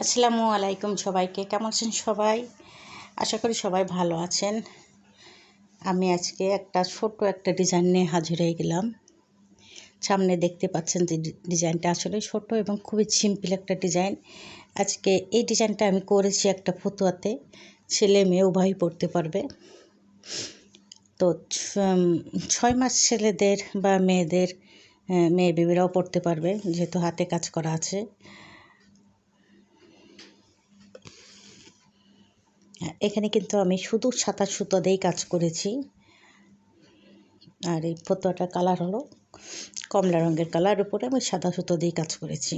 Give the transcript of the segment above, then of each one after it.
আসসালামু আলাইকুম সবাইকে। কেমন আছেন সবাই? আশা করি সবাই ভালো আছেন। আমি আজকে একটা ছোট একটা ডিজাইন নিয়ে হাজির হয়ে গেলাম। সামনে দেখতে পাচ্ছেন যে ডিজাইনটা আসলে ছোট এবং খুবই সিম্পল একটা ডিজাইন আজকে এই ডিজাইনটা আমি করেছি একটা ফতুয়াতে। ছেলে মেয়ে উভয়ই পড়তে পারবে। তো ছয় মাস ছেলেদের বা মেয়েদের মেয়ে বেবিরাও পড়তে পারবে, যেহেতু হাতে কাজ করা আছে। এখানে কিন্তু আমি শুধু সাদা সুতো দিয়েই কাজ করেছি। আর এই ফতোয়াটার কালার হলো কমলা রঙের কালার উপরে আমি সাদা সুতো দিয়েই কাজ করেছি।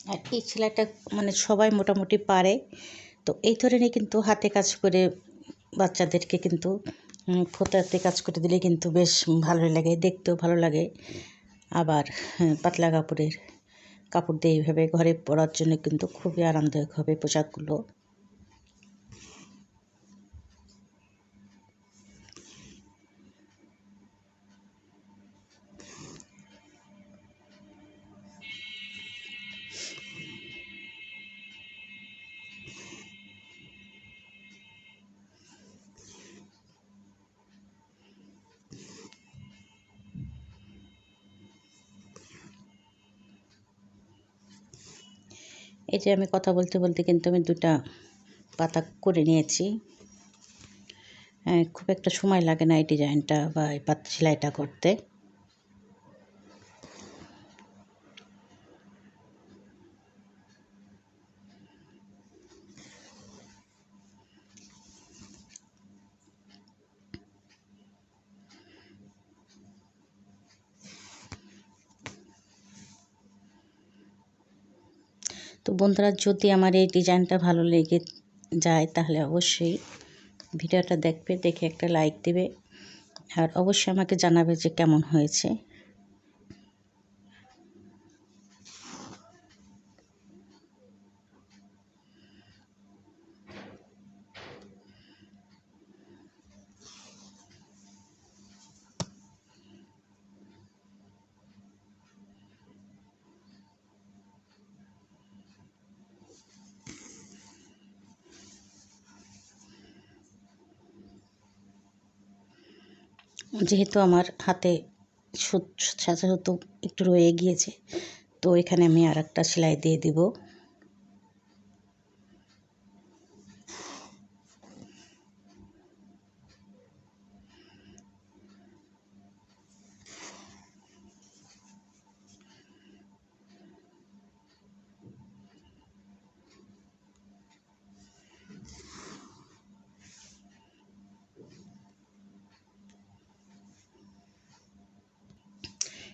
আর এই সেলাইটা মানে সবাই মোটামুটি পারে। তো এই ধরনের কিন্তু হাতে কাজ করে বাচ্চাদেরকে কিন্তু ফোতাতে কাজ করে দিলে কিন্তু বেশ ভালোই লাগে দেখতেও ভালো লাগে। আবার হ্যাঁ, পাতলা কাপড়ের কাপড় দিয়ে এইভাবে ঘরে পরার জন্য কিন্তু খুবই আরামদায়ক হবে পোশাকগুলো। এই যে আমি কথা বলতে বলতে কিন্তু আমি দুটা পাতা করে নিয়েছি। খুব একটা সময় লাগে না এই ডিজাইনটা বা এই পাতা সেলাইটা করতে। তো বন্ধুরা, যদি আমার এই ডিজাইনটা ভালো লেগে যায়, তাহলে অবশ্যই ভিডিওটা দেখবে, দেখে একটা লাইক দেবে। আর অবশ্যই আমাকে জানাবে যে কেমন হয়েছে। যেহেতু আমার হাতে সুতো একটু রয়ে গিয়েছে, তো এখানে আমি আর একটা সেলাই দিয়ে দিব।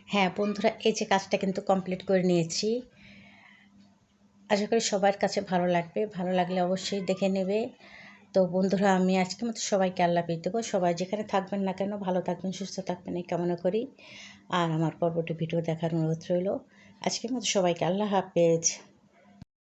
হ্যাঁ বন্ধুরা, এই যে কাজটা কিন্তু কমপ্লিট করে নিয়েছি। আশা করি সবার কাছে ভালো লাগবে। ভালো লাগলে অবশ্যই দেখে নেবে। তো বন্ধুরা, আমি আজকে মতো সবাইকে আল্লাহ পেয়ে দেবো। সবাই যেখানে থাকবেন না কেন, ভালো থাকবেন, সুস্থ থাকবেন, এই কামনা করি। আর আমার পরবর্তী ভিডিও দেখার অনুরোধ রইল। আজকের মতো সবাইকে আল্লাহ হাফেজ।